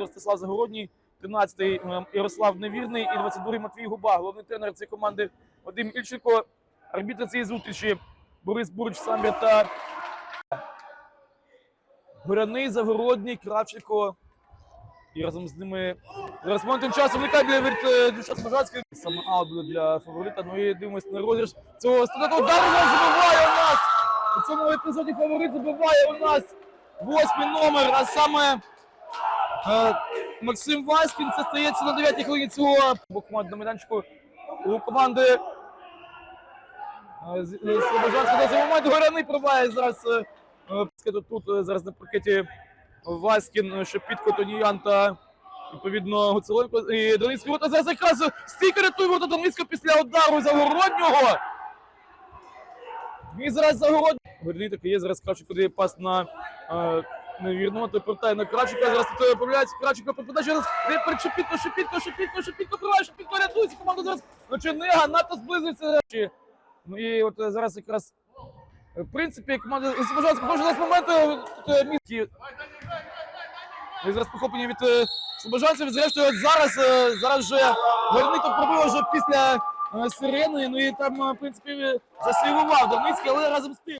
Ростислав Загородній, 13-й е, Ярослав Невірний і 22-й Матвій Губа. Головний тренер цієї команди Вадим Ільченко. Арбітри цієї зустрічі Борис Бурч, Самбір та Горяний, Загородній, Кравченко. І разом з ними зараз момент тим часом виникає для від е, Дюша Смажацький. Саме аут буде для фаворита. Ну і дивимось на розіграш цього удару. Зараз забиває у нас. У цьому епізоді фаворит забиває у нас восьмий номер, а саме Максим Васькін. Це стається на 9-й хвилині цього на майданчику у команди е, з Слобожанського. До цього моменту Горяний пробиває зараз. е, е, Тут, е, зараз на паркеті Васькін, е, Шепітко, Тоніян та відповідно Гуцеленко. І Донецький вода зараз якраз стійка рятує вода Донецька після удару Загороднього. І зараз Загородній. Горний такий є, зараз Кравченко дає пас на невірного, той повертає на Кравченка, зараз тут появляється Кравченко, попадає через де перед Шепітко, Шепітко, Шепітко, Шепітко, проває, Шепітко рятується, команда зараз ну, Чернига, надто зблизується. Ну і от е, зараз якраз е, в принципі, команда Слобожанська може зараз моменти тут е, місті. І зараз похоплення від Слобожанців. Зрештою, зараз, зараз вже Горник пробив вже після сирени. Ну і там, в принципі, засвівував Донецький, але разом з тим.